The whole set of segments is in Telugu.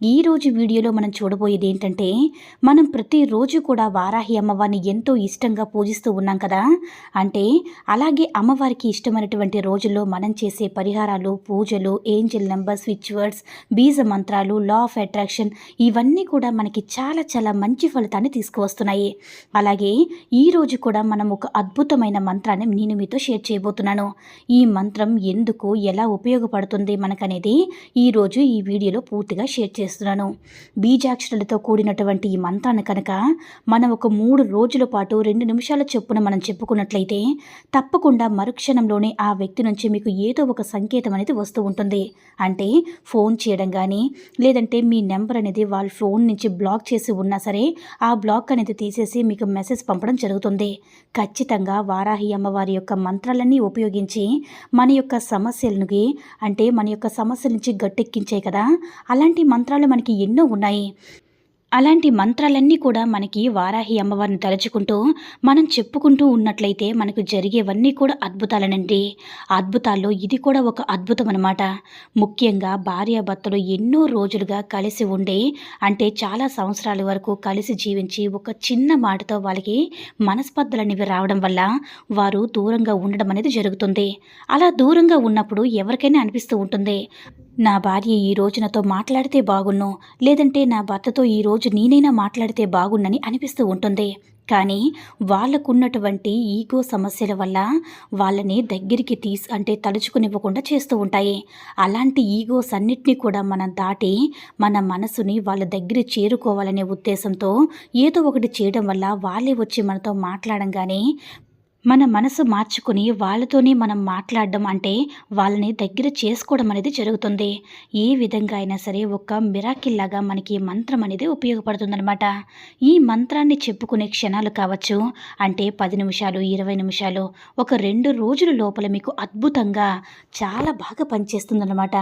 ఈ రోజు వీడియోలో మనం చూడబోయేది ఏంటంటే మనం ప్రతిరోజు కూడా వారాహి అమ్మవారిని ఎంతో ఇష్టంగా పూజిస్తూ ఉన్నాం కదా. అంటే అలాగే అమ్మవారికి ఇష్టమైనటువంటి రోజుల్లో మనం చేసే పరిహారాలు పూజలు ఏంజిల్ నెంబర్ స్విచ్ వర్డ్స్ బీజ మంత్రాలు లా ఆఫ్ అట్రాక్షన్ ఇవన్నీ కూడా మనకి చాలా చాలా మంచి ఫలితాన్ని తీసుకువస్తున్నాయి. అలాగే ఈ రోజు కూడా మనం ఒక అద్భుతమైన మంత్రాన్ని నేను మీతో షేర్ చేయబోతున్నాను. ఈ మంత్రం ఎందుకు ఎలా ఉపయోగపడుతుంది మనకనేది ఈరోజు ఈ వీడియోలో పూర్తిగా షేర్ చేస్తున్నాను. బీజాక్షరాలతో కూడినటువంటి ఈ మంత్రాన్ని కనుక మనం ఒక మూడు రోజుల పాటు రెండు నిమిషాల చొప్పున మనం చెప్పుకున్నట్లయితే తప్పకుండా మరుక్షణంలోనే ఆ వ్యక్తి నుంచి మీకు ఏదో ఒక సంకేతం అనేది వస్తూ ఉంటుంది. అంటే ఫోన్ చేయడం కానీ లేదంటే మీ నెంబర్ అనేది వాళ్ళ ఫోన్ నుంచి బ్లాక్ చేసి ఉన్నా సరే ఆ బ్లాక్ అనేది తీసేసి మీకు మెసేజ్ పంపడం జరుగుతుంది. ఖచ్చితంగా వారాహి అమ్మవారి యొక్క మంత్రాలన్నీ ఉపయోగించి మన యొక్క సమస్యలకి అంటే మన యొక్క సమస్యల నుంచి గట్టెక్కించే కదా అలాంటి మంత్రాలు మనకి ఎన్నో ఉన్నాయి. అలాంటి మంత్రాలన్నీ కూడా మనకి వారాహి అమ్మవారిని తలుచుకుంటూ మనం చెప్పుకుంటూ ఉన్నట్లయితే మనకు జరిగేవన్నీ కూడా అద్భుతాలనండి. అద్భుతాల్లో ఇది కూడా ఒక అద్భుతం అనమాట ముఖ్యంగా భార్యాభర్తలు ఎన్నో రోజులుగా కలిసి ఉండి అంటే చాలా సంవత్సరాల వరకు కలిసి జీవించి ఒక చిన్న మాటతో వాళ్ళకి మనస్పర్ధలు అనేవి రావడం వల్ల వారు దూరంగా ఉండడం అనేది జరుగుతుంది. అలా దూరంగా ఉన్నప్పుడు ఎవరికైనా అనిపిస్తూ ఉంటుంది. నా భార్య ఈ రోజు నాతో మాట్లాడితే బాగున్ను లేదంటే నా భర్తతో ఈ రోజు నేనైనా మాట్లాడితే బాగున్నని అనిపిస్తూ ఉంటుంది. కానీ వాళ్ళకున్నటువంటి ఈగో సమస్యల వల్ల వాళ్ళని దగ్గరికి తీసి అంటే తలుచుకునివ్వకుండా చేస్తూ ఉంటాయి. అలాంటి ఈగోస్ అన్నిటినీ కూడా మనం దాటి మన మనసుని వాళ్ళ దగ్గర చేరుకోవాలనే ఉద్దేశంతో ఏదో ఒకటి చేయడం వల్ల వాళ్ళే వచ్చి మనతో మాట్లాడంగానే మన మనసు మార్చుకుని వాళ్ళతోనే మనం మాట్లాడడం అంటే వాళ్ళని దగ్గర చేసుకోవడం అనేది జరుగుతుంది. ఏ విధంగా అయినా సరే ఒక మిరాకిల్ లాగా మనకి మంత్రం అనేది ఉపయోగపడుతుందన్నమాట. ఈ మంత్రాన్ని చెప్పుకునే క్షణాలు కావచ్చు అంటే పది నిమిషాలు ఇరవై నిమిషాలు ఒక రెండు రోజుల లోపల మీకు అద్భుతంగా చాలా బాగా పనిచేస్తుందన్నమాట.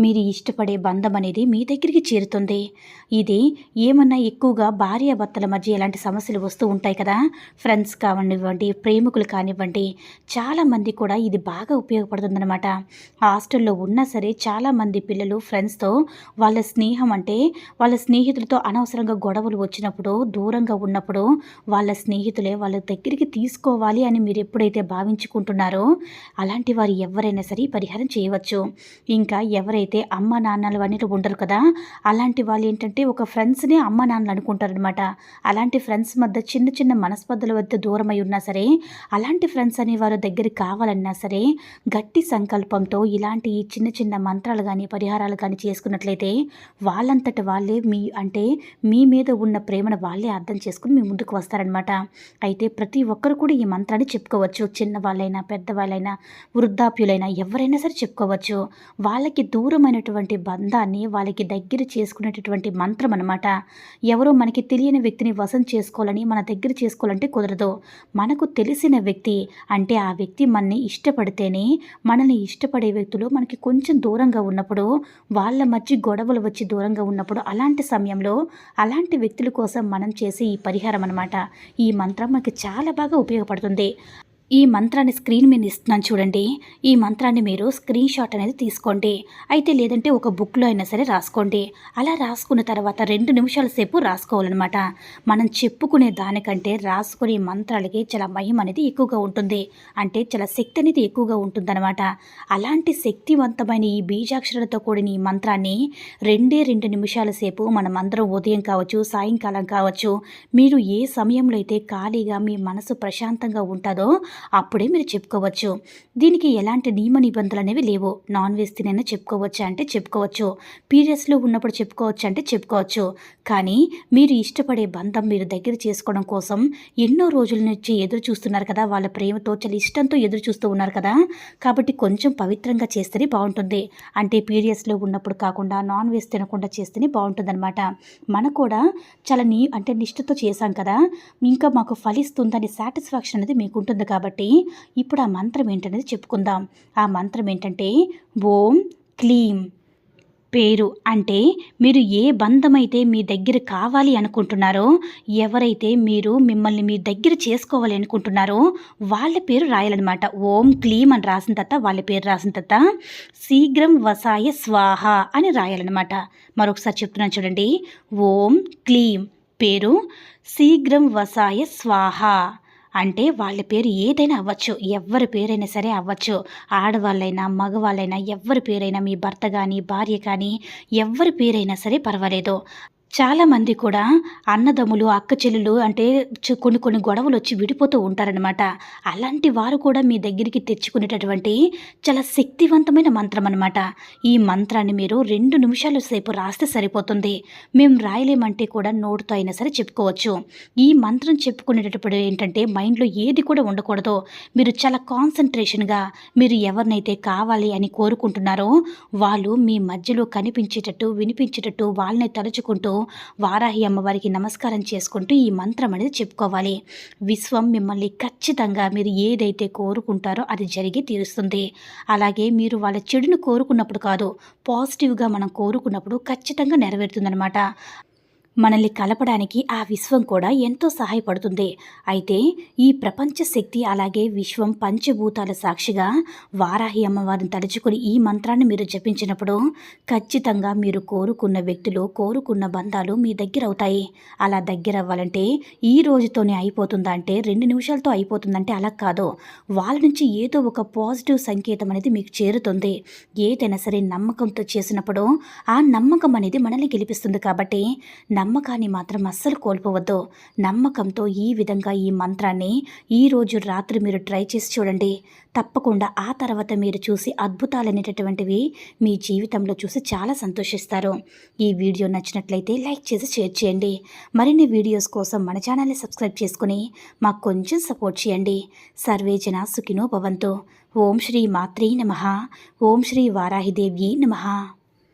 మీరు ఇష్టపడే బంధం అనేది మీ దగ్గరికి చేరుతుంది. ఇది ఏమన్నా ఎక్కువగా భార్యాభర్తల మధ్య ఎలాంటి సమస్యలు వస్తూ ఉంటాయి కదా? ఫ్రెండ్స్ కానివ్వండి ప్రేమికులు కానివ్వండి చాలామంది కూడా ఇది బాగా ఉపయోగపడుతుందన్నమాట. హాస్టల్లో ఉన్నా సరే చాలామంది పిల్లలు ఫ్రెండ్స్తో వాళ్ళ స్నేహం అంటే వాళ్ళ స్నేహితులతో అనవసరంగా గొడవలు వచ్చినప్పుడు దూరంగా ఉన్నప్పుడు వాళ్ళ స్నేహితులే వాళ్ళ దగ్గరికి తీసుకోవాలి అని మీరు ఎప్పుడైతే భావించుకుంటున్నారో అలాంటి వారు ఎవరైనా సరే పరిహారం చేయవచ్చు. ఇంకా ఎవరైతే అమ్మ నాన్నలు అనేది ఉండరు కదా అలాంటి వాళ్ళు ఏంటంటే ఒక ఫ్రెండ్స్ని అమ్మ నాన్నలు అనుకుంటారనమాట అలాంటి ఫ్రెండ్స్ మధ్య చిన్న చిన్న మనస్పర్ధల వద్ద దూరమై ఉన్నా సరే అలాంటి ఫ్రెండ్స్ అనే వారు దగ్గరికి కావాలన్నా సరే గట్టి సంకల్పంతో ఇలాంటి చిన్న చిన్న మంత్రాలు కానీ పరిహారాలు కానీ చేసుకున్నట్లయితే వాళ్ళంతటి వాళ్ళే మీ అంటే మీ మీద ఉన్న ప్రేమను వాళ్ళే అర్థం చేసుకుని మీ ముందుకు వస్తారనమాట అయితే ప్రతి ఒక్కరు కూడా ఈ మంత్రాన్ని చెప్పుకోవచ్చు. చిన్న వాళ్ళైనా పెద్దవాళ్ళైనా వృద్ధాప్యులైనా ఎవరైనా సరే చెప్పుకోవచ్చు. వాళ్ళకి దూరమైనటువంటి బంధాన్ని వాళ్ళకి దగ్గర చేసుకునేటటువంటి మంత్రం అనమాట ఎవరో మనకి తెలియని వ్యక్తిని వశం చేసుకోవాలని మన దగ్గర చేసుకోవాలంటే కుదరదు. మనకు తెలిసిన వ్యక్తి అంటే ఆ వ్యక్తి మనని ఇష్టపడితేనే మనల్ని ఇష్టపడే వ్యక్తులు మనకి కొంచెం దూరంగా ఉన్నప్పుడు వాళ్ళ మధ్య గొడవలు వచ్చి దూరంగా ఉన్నప్పుడు అలాంటి సమయంలో అలాంటి వ్యక్తుల కోసం మనం చేసే ఈ పరిహారం అనమాట ఈ మంత్రం మనకి చాలా బాగా ఉపయోగపడుతుంది. ఈ మంత్రాన్ని స్క్రీన్ మీద ఇస్తున్నాను చూడండి. ఈ మంత్రాన్ని మీరు స్క్రీన్ షాట్ అనేది తీసుకోండి. అయితే లేదంటే ఒక బుక్లో అయినా సరే రాసుకోండి. అలా రాసుకున్న తర్వాత రెండు నిమిషాల సేపు రాసుకోవాలన్నమాట. మనం చెప్పుకునే దానికంటే రాసుకునే మంత్రాలకి చాలా భయం అనేది ఎక్కువగా ఉంటుంది. అంటే చాలా శక్తి అనేది ఎక్కువగా ఉంటుందన్నమాట. అలాంటి శక్తివంతమైన ఈ బీజాక్షరాలతో కూడిన ఈ మంత్రాన్ని రెండే రెండు నిమిషాల సేపు మనం అందరం ఉదయం కావచ్చు సాయంకాలం కావచ్చు మీరు ఏ సమయంలో అయితే ఖాళీగా మీ మనసు ప్రశాంతంగా ఉంటుందో అప్పుడే మీరు చెప్పుకోవచ్చు. దీనికి ఎలాంటి నియమ నిబంధనలు అనేవి లేవు. నాన్ వెజ్ తినైనా చెప్పుకోవచ్చా అంటే చెప్పుకోవచ్చు. పీరియడ్స్లో ఉన్నప్పుడు చెప్పుకోవచ్చు అంటే చెప్పుకోవచ్చు. కానీ మీరు ఇష్టపడే బంధం మీరు దగ్గర చేసుకోవడం కోసం ఎన్నో రోజుల నుంచి ఎదురు చూస్తున్నారు కదా. వాళ్ళ ప్రేమతో చాలా ఇష్టంతో ఎదురు చూస్తూ ఉన్నారు కదా. కాబట్టి కొంచెం పవిత్రంగా చేస్తేనే బాగుంటుంది. అంటే పీరియడ్స్లో ఉన్నప్పుడు కాకుండా నాన్ వెజ్ తినకుండా చేస్తేనే బాగుంటుందన్నమాట. మనకు కూడా చాలా నీ అంటే నిష్ఠతో చేశాం కదా. ఇంకా మాకు ఫలిస్తుందని సాటిస్ఫాక్షన్ అనేది మీకు ఉంటుంది కాబట్టి కాబట్టి ఇప్పుడు ఆ మంత్రం ఏంటనేది చెప్పుకుందాం. ఆ మంత్రం ఏంటంటే ఓం క్లీం పేరు. అంటే మీరు ఏ బంధమైతే మీ దగ్గర కావాలి అనుకుంటున్నారో ఎవరైతే మీరు మిమ్మల్ని మీ దగ్గర చేసుకోవాలి అనుకుంటున్నారో వాళ్ళ పేరు రాయాలన్నమాట. ఓం క్లీం అని రాసిన తర్వాత వాళ్ళ పేరు రాసిన తర్వాత శీఘ్రం వసాయ స్వాహ అని రాయాలన్నమాట. మరొకసారి చెప్తున్నాను చూడండి. ఓం క్లీం పేరు శీఘ్రం వసాయ స్వాహ. అంటే వాళ్ళ పేరు ఏదైనా అవ్వచ్చు ఎవరి పేరైనా సరే అవ్వచ్చు. ఆడవాళ్ళైనా మగవాళ్ళైనా ఎవరి పేరైనా మీ భర్త కానీ భార్య కానీ ఎవరి పేరైనా సరే పర్వాలేదు. చాలామంది కూడా అన్నదమ్ములు అక్క చెల్లెలు అంటే చ- కొన్ని కొన్ని గొడవలు వచ్చి విడిపోతూ ఉంటారనమాట అలాంటి వారు కూడా మీ దగ్గరికి తెచ్చుకునేటటువంటి చాలా శక్తివంతమైన మంత్రం అనమాట ఈ మంత్రాన్ని మీరు రెండు నిమిషాల సేపు రాస్తే సరిపోతుంది. మేము రాయలేమంటే కూడా నోటుతో అయినా సరే చెప్పుకోవచ్చు. ఈ మంత్రం చెప్పుకునేటప్పుడు ఏంటంటే మైండ్లో ఏది కూడా ఉండకూడదు. మీరు చాలా కాన్సన్ట్రేషన్గా మీరు ఎవరినైతే కావాలి అని కోరుకుంటున్నారో వాళ్ళు మీ మధ్యలో కనిపించేటట్టు వినిపించేటట్టు వాళ్ళని తలుచుకుంటూ వారాహి అమ్మవారికి నమస్కారం చేసుకుంటూ ఈ మంత్రం అనేది చెప్పుకోవాలి. విశ్వం మిమ్మల్ని ఖచ్చితంగా మీరు ఏదైతే కోరుకుంటారో అది జరిగి తీరుస్తుంది. అలాగే మీరు వాళ్ళ చెడును కోరుకున్నప్పుడు కాదు పాజిటివ్గా మనం కోరుకున్నప్పుడు ఖచ్చితంగా నెరవేరుతుందనమాట మనల్ని కలపడానికి ఆ విశ్వం కూడా ఎంతో సహాయపడుతుంది. అయితే ఈ ప్రపంచ శక్తి అలాగే విశ్వం పంచభూతాల సాక్షిగా వారాహి అమ్మవారిని తలుచుకుని ఈ మంత్రాన్ని మీరు జపించినప్పుడు ఖచ్చితంగా మీరు కోరుకున్న వ్యక్తులు కోరుకున్న బంధాలు మీ దగ్గర అవుతాయి అలా దగ్గర అవ్వాలంటే ఈ రోజుతోనే అయిపోతుందా అంటే రెండు నిమిషాలతో అయిపోతుందంటే అలా కాదు. వాళ్ళ నుంచి ఏదో ఒక పాజిటివ్ సంకేతం అనేది మీకు చేరుతుంది. ఏదైనా సరే నమ్మకంతో చేసినప్పుడు ఆ నమ్మకం అనేది మనల్ని గెలిపిస్తుంది కాబట్టి నమ్మ నమ్మకాన్ని మాత్రం అస్సలు కోల్పోవద్దు. నమ్మకంతో ఈ విధంగా ఈ మంత్రాన్ని ఈ రోజు రాత్రి మీరు ట్రై చేసి చూడండి. తప్పకుండా ఆ తర్వాత మీరు చూసి అద్భుతాలు అనేటటువంటివి మీ జీవితంలో చూసి చాలా సంతోషిస్తారు. ఈ వీడియో నచ్చినట్లయితే లైక్ చేసి షేర్ చేయండి. మరిన్ని వీడియోస్ కోసం మన ఛానల్ని సబ్స్క్రైబ్ చేసుకుని మాకు కొంచెం సపోర్ట్ చేయండి. సర్వేజన సుఖినో భవంతు. ఓం శ్రీ మాత్రీ నమ. ఓం శ్రీ వారాహిదేవ్యై నమః.